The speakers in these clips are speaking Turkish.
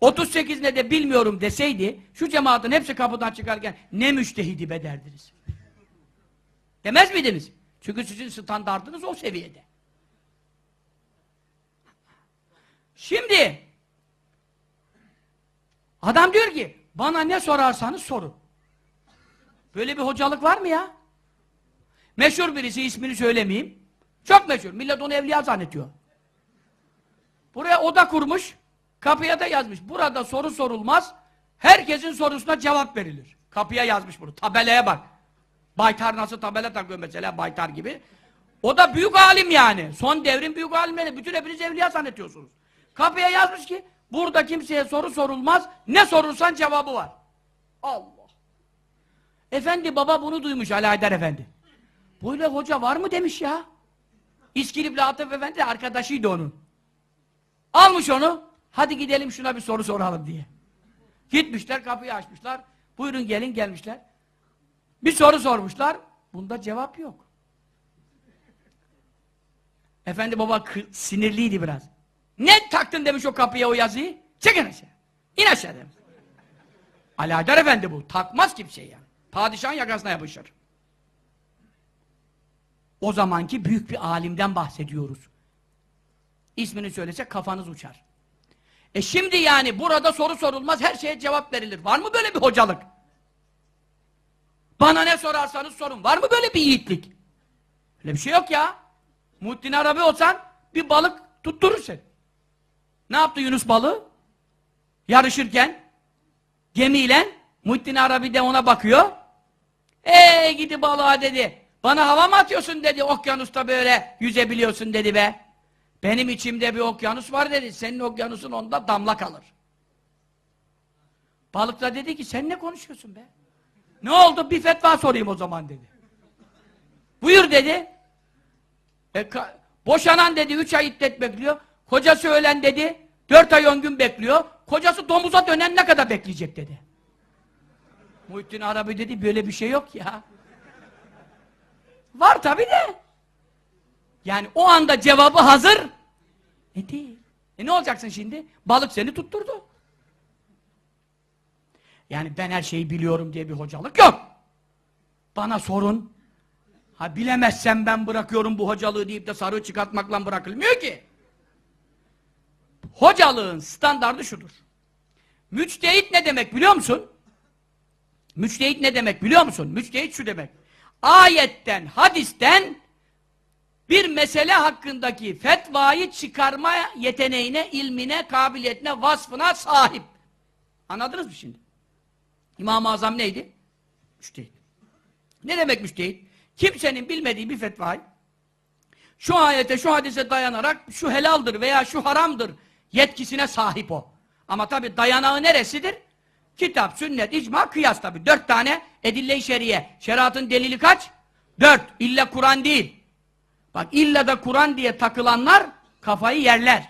38 ne de bilmiyorum deseydi şu cemaatin hepsi kapıdan çıkarken ne müştehidi be derdiniz. Demez miydiniz? Çünkü sizin standartınız o seviyede. Şimdi adam diyor ki bana ne sorarsanız sorun. Böyle bir hocalık var mı ya? Meşhur birisi ismini söylemeyeyim. Çok meşhur. Millet onu evliya zannediyor. Buraya oda kurmuş. Kapıya da yazmış. Burada soru sorulmaz. Herkesin sorusuna cevap verilir. Kapıya yazmış bunu. Tabelaya bak. Baytar nasıl tabela takıyor mesela Baytar gibi. O da büyük alim yani. Son devrin büyük alimleri. Bütün hepiniz evliya zannediyorsunuz. Kapıya yazmış ki burada kimseye soru sorulmaz. Ne sorursan cevabı var. Allah. Efendi baba bunu duymuş Ali Haydar Efendi. Böyle hoca var mı demiş ya. İskilipli Atıf Efendi arkadaşıydı onun. Almış onu. Hadi gidelim şuna bir soru soralım diye. Gitmişler kapıyı açmışlar. Buyurun gelin gelmişler. Bir soru sormuşlar. Bunda cevap yok. Efendi baba sinirliydi biraz. Ne taktın demiş o kapıya o yazıyı? Çıkın aşağı. İn aşağı demiş. Haydar Efendi bu. Takmaz kimseye yani. Padişahın yakasına yapışır. O zamanki büyük bir alimden bahsediyoruz. İsmini söylesek kafanız uçar. E şimdi yani burada soru sorulmaz, her şeye cevap verilir. Var mı böyle bir hocalık? Bana ne sorarsanız sorun. Var mı böyle bir yiğitlik? Öyle bir şey yok ya. Muhittin Arabi olsan bir balık tutturur seni. Ne yaptı Yunus balığı? Yarışırken gemiyle Muhittin Arabi de ona bakıyor. Eee gidi balığa dedi. Bana hava mı atıyorsun dedi. Okyanusta böyle yüzebiliyorsun dedi be. Benim içimde bir okyanus var dedi. Senin okyanusun onda damla kalır. Balık da dedi ki sen ne konuşuyorsun be? Ne oldu? Bir fetva sorayım o zaman dedi. Buyur dedi. E, boşanan dedi üç ay iddet bekliyor. Kocası ölen dedi. Dört ay on gün bekliyor. Kocası domuza dönen ne kadar bekleyecek dedi. Muhittin Arabi dedi böyle bir şey yok ya. Var tabi de. Yani o anda cevabı hazır. E değil. E ne olacaksın şimdi? Balık seni tutturdu. Yani ben her şeyi biliyorum diye bir hocalık yok. Bana sorun. Ha bilemezsem ben bırakıyorum bu hocalığı deyip de sarığı çıkartmakla bırakılmıyor ki. Hocalığın standardı şudur. Müçtehit ne demek biliyor musun? Müçtehit ne demek biliyor musun? Müçtehit şu demek. Ayetten, hadisten bir mesele hakkındaki fetvayı çıkarma yeteneğine, ilmine, kabiliyetine, vasfına sahip. Anladınız mı şimdi? İmam-ı Azam neydi? Müştehit. Ne demek müştehit? Kimsenin bilmediği bir fetvayı şu ayete, şu hadise dayanarak şu helaldir veya şu haramdır yetkisine sahip o. Ama tabi dayanağı neresidir? Kitap, sünnet, icma, kıyas tabi. Dört tane edille-i şeriye. Şeriatın delili kaç? Dört. İlla Kur'an değil. Bak illa da Kur'an diye takılanlar kafayı yerler.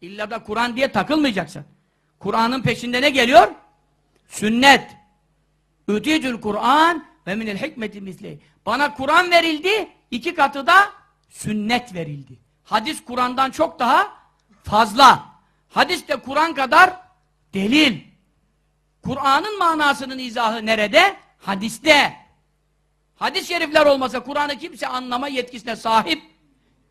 İlla da Kur'an diye takılmayacaksın. Kur'an'ın peşinde ne geliyor? Sünnet. Ütücül Kur'an ve minel hikmeti misli. Bana Kur'an verildi, iki katı da sünnet verildi. Hadis Kur'an'dan çok daha fazla. Hadis de Kur'an kadar delil. Kur'an'ın manasının izahı nerede? Hadiste. Hadis-i şerifler olmasa Kur'an'ı kimse anlama yetkisine sahip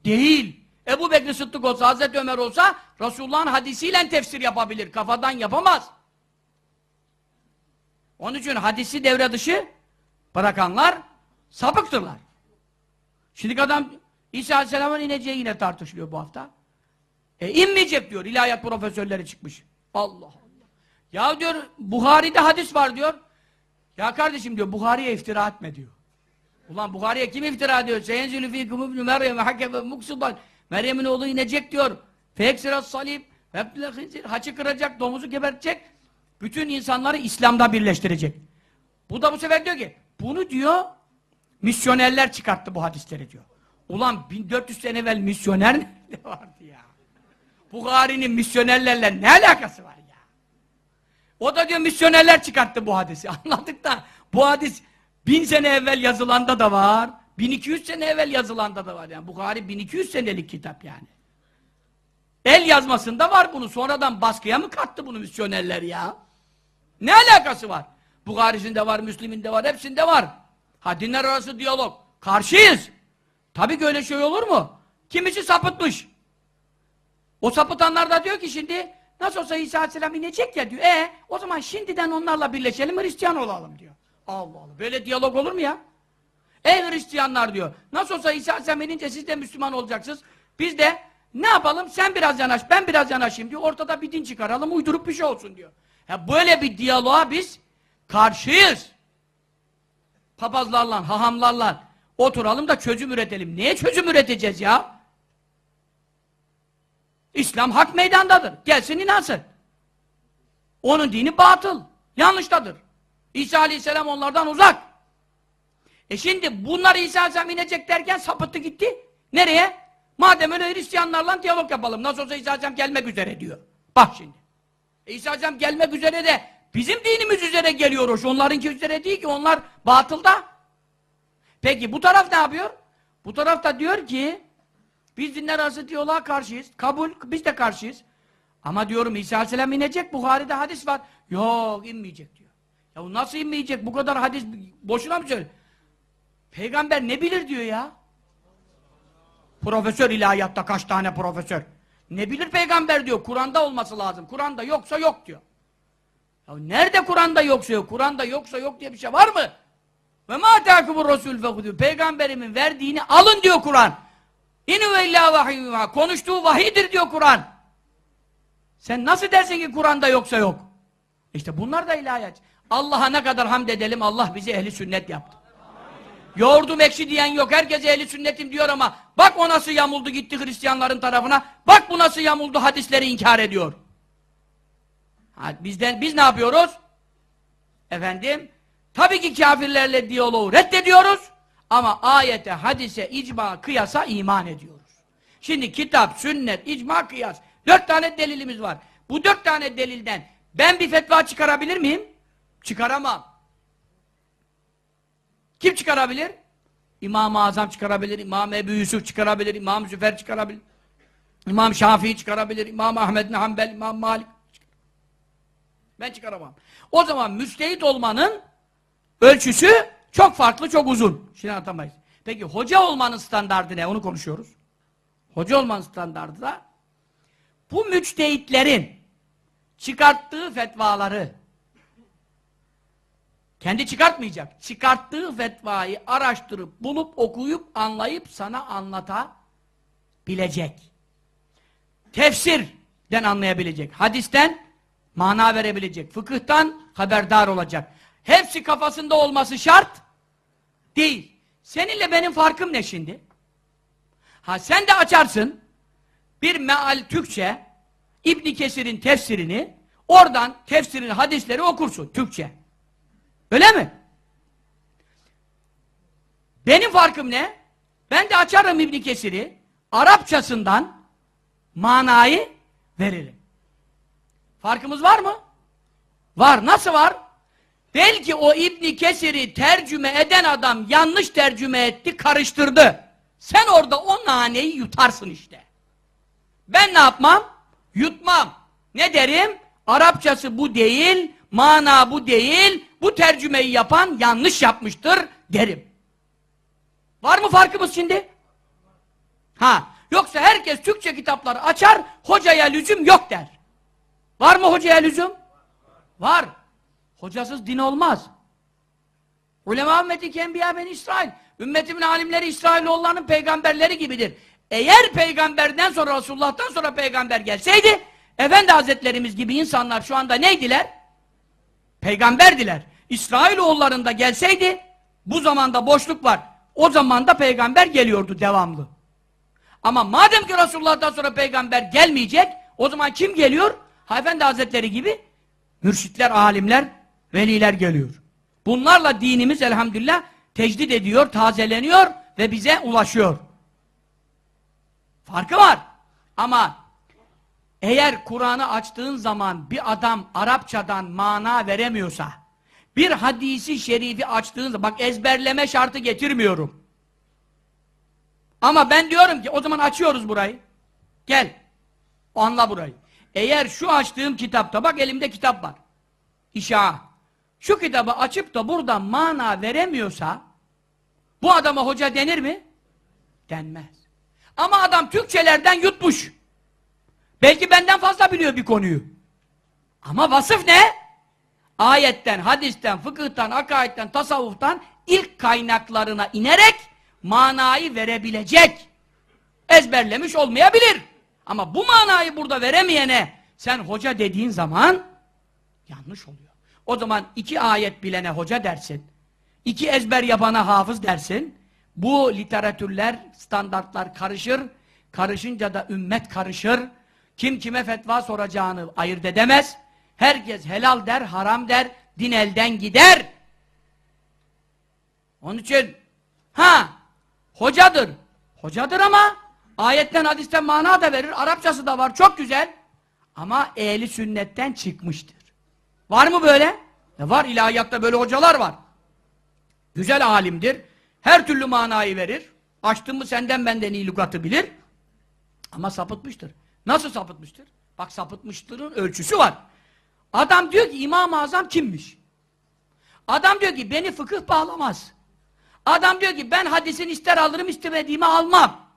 değil. Ebu Bekir Sıddık olsa, Hazreti Ömer olsa Resulullah'ın hadisiyle tefsir yapabilir. Kafadan yapamaz. Onun için hadisi devre dışı bırakanlar sapıktırlar. Şimdi adam İsa Aleyhisselam'ın ineceği yine tartışılıyor bu hafta. E inmeyecek diyor. İlahiyat profesörleri çıkmış. Allah Allah. Ya diyor Buhari'de hadis var diyor. Ya kardeşim diyor Buhari'ye iftira etme diyor. Ulan Buhari'ye kim iftira ediyor? Seyenzülü fîküm ibnü Meryem hakkebe muksuban. Meryem'in oğlu inecek diyor. Feksirat salib. Haçı kıracak, domuzu gebertecek. Bütün insanları İslam'da birleştirecek. Bu da bu sefer diyor ki bunu diyor misyonerler çıkarttı bu hadisleri diyor. Ulan 1400 sene evvel misyoner nerede vardı ya? Buhari'nin misyonerlerle ne alakası var ya? O da diyor misyonerler çıkarttı bu hadisi. Anladık da bu hadis bin sene evvel yazılanda da var. 1200 sene evvel yazılanda da var yani. Buhari 1200 senelik kitap yani. El yazmasında var bunu. Sonradan baskıya mı kattı bunu misyonerler ya? Ne alakası var? Bukhari'sinde var, Müslim'inde var, hepsinde var. Ha dinler arası diyalog. Karşıyız. Tabii ki öyle şey olur mu? Kimisi sapıtmış. O sapıtanlar da diyor ki şimdi nasıl olsa İsa Aleyhisselam inecek ya diyor. E o zaman şimdiden onlarla birleşelim Hristiyan olalım diyor. Allah Allah. Böyle diyalog olur mu ya? Ey Hristiyanlar diyor. Nasıl olsa İsa Aleyhisselam siz de Müslüman olacaksınız. Biz de ne yapalım? Sen biraz yanaş, ben biraz yanaşayım diyor. Ortada bir din çıkaralım, uydurup bir şey olsun diyor. Ya böyle bir diyaloğa biz karşıyız. Papazlarla, hahamlarla oturalım da çözüm üretelim. Neye çözüm üreteceğiz ya? İslam hak meydandadır. Gelsin inansın. Onun dini batıl. Yanlıştadır. İsa Aleyhisselam onlardan uzak. E şimdi bunlar İsa Aleyhisselam inecek derken sapıttı gitti. Nereye? Madem öyle Hristiyanlarla diyalog yapalım. Nasıl olsa İsa Aleyhisselam gelmek üzere diyor. Bak şimdi. E İsa Aleyhisselam gelmek üzere de bizim dinimiz üzere geliyor hoş. Onlarınki üzere değil ki onlar batılda. Peki bu taraf ne yapıyor? Bu taraf da diyor ki biz dinler arası diyaloğa karşıyız. Kabul, biz de karşıyız. Ama diyorum İsa Aleyhisselam inecek, Buhari'de hadis var. Yok inmeyecek. Ya nasıl inmeyecek? Bu kadar hadis boşuna mı söylüyor? Peygamber ne bilir diyor ya? Profesör ilahiyatta kaç tane profesör? Ne bilir peygamber diyor. Kur'an'da olması lazım. Kur'an'da yoksa yok diyor. Ya nerede Kur'an'da yoksa yok? Kur'an'da yoksa yok diye bir şey var mı? Ve ma takibur rasul fekudu. Peygamberimin verdiğini alın diyor Kur'an. İnü ve illa vahiyyuha. Konuştuğu vahidir diyor Kur'an. Sen nasıl dersin ki Kur'an'da yoksa yok? İşte bunlar da ilahiyat. Allah'a ne kadar hamd edelim Allah bizi ehli sünnet yaptı. Yoğurdum ekşi diyen yok. Herkes ehli sünnetim diyor ama bak o nasıl yamuldu gitti Hristiyanların tarafına. Bak bu nasıl yamuldu hadisleri inkar ediyor. Ha, bizden biz ne yapıyoruz? Efendim tabii ki kafirlerle diyaloğu reddediyoruz ama ayete, hadise, icma, kıyasa iman ediyoruz. Şimdi kitap, sünnet, icma, kıyas. Dört tane delilimiz var. Bu dört tane delilden ben bir fetva çıkarabilir miyim? Çıkaramam. Kim çıkarabilir? İmam-ı Azam çıkarabilir, İmam Ebu Yusuf çıkarabilir, İmam Züfer çıkarabilir, İmam Şafii çıkarabilir, İmam Ahmed bin Hanbel, İmam Malik Ben çıkaramam. O zaman müstehit olmanın ölçüsü çok farklı, çok uzun. Şimdi anlatamayız. Peki hoca olmanın standardı ne? Onu konuşuyoruz. Hoca olmanın standardı da bu müçtehitlerin çıkarttığı fetvaları kendi çıkartmayacak. Çıkarttığı fetvayı araştırıp, bulup, okuyup, anlayıp sana anlatabilecek. Tefsirden anlayabilecek. Hadisten mana verebilecek. Fıkıhtan haberdar olacak. Hepsi kafasında olması şart değil. Seninle benim farkım ne şimdi? Ha sen de açarsın bir meal Türkçe İbn Kesir'in tefsirini oradan tefsirin hadisleri okursun Türkçe. Öyle mi? Benim farkım ne? Ben de açarım İbn Kesir'i Arapçasından manayı veririm. Farkımız var mı? Var. Nasıl var? Belki o İbn Kesir'i tercüme eden adam yanlış tercüme etti, karıştırdı. Sen orada o naneyi yutarsın işte. Ben ne yapmam? Yutmam. Ne derim? Arapçası bu değil, mana bu değil, bu tercümeyi yapan yanlış yapmıştır derim. Var mı farkımız şimdi? Ha, yoksa herkes Türkçe kitapları açar, hocaya lüzum yok der. Var mı hocaya lüzum? Var. Hocasız din olmaz. Ulema ümmeti kenbiya ben İsrail. Ümmetimin alimleri İsrailoğullarının peygamberleri gibidir. Eğer peygamberden sonra Resulullah'tan sonra peygamber gelseydi Efendi Hazretlerimiz gibi insanlar şu anda neydiler? Peygamberdiler. İsrailoğullarında gelseydi bu zamanda boşluk var. O zaman da peygamber geliyordu devamlı. Ama madem ki Resulullah'tan sonra peygamber gelmeyecek o zaman kim geliyor? Ha Efendi Hazretleri gibi mürşitler, alimler, veliler geliyor. Bunlarla dinimiz elhamdülillah tecdit ediyor, tazeleniyor ve bize ulaşıyor. Farkı var. Ama eğer Kur'an'ı açtığın zaman bir adam Arapçadan mana veremiyorsa, bir hadisi şerifi açtığın zaman, bak ezberleme şartı getirmiyorum. Ama ben diyorum ki o zaman açıyoruz burayı. Gel. Anla burayı. Eğer şu açtığım kitapta, bak elimde kitap var. İşa. Şu kitabı açıp da buradan mana veremiyorsa, bu adama hoca denir mi? Denmez. Ama adam Türkçelerden yutmuş. Belki benden fazla biliyor bir konuyu. Ama vasıf ne? Ayetten, hadisten, fıkıhtan, akaidden, tasavvuftan ilk kaynaklarına inerek manayı verebilecek. Ezberlemiş olmayabilir. Ama bu manayı burada veremeyene sen hoca dediğin zaman yanlış oluyor. O zaman iki ayet bilene hoca dersin. iki ezber yapana hafız dersin. Bu literatürler, standartlar karışır. Karışınca da ümmet karışır. Kim kime fetva soracağını ayırt edemez. Herkes helal der, haram der, din elden gider. Onun için ha hocadır. Hocadır ama ayetten hadisten mana da verir. Arapçası da var. Çok güzel. Ama ehli sünnetten çıkmıştır. Var mı böyle? E var. ilahiyatta böyle hocalar var. Güzel alimdir. Her türlü manayı verir. Açtın mı senden benden iyi lügatı bilir. Ama sapıtmıştır. Nasıl sapıtmıştır? Bak sapıtmışlığın ölçüsü var. Adam diyor ki İmam-ı Azam kimmiş? Adam diyor ki beni fıkıh bağlamaz. Adam diyor ki ben hadisin ister alırım istemediğimi almam.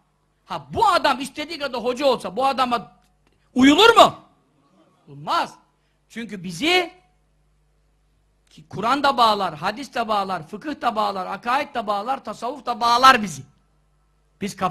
Ha bu adam istediği kadar hoca olsa bu adama uyulur mu? Olmaz. Çünkü bizi ki Kur'an da bağlar, hadis de bağlar, fıkıh da bağlar, akaid de bağlar, tasavvuf da bağlar bizi. Biz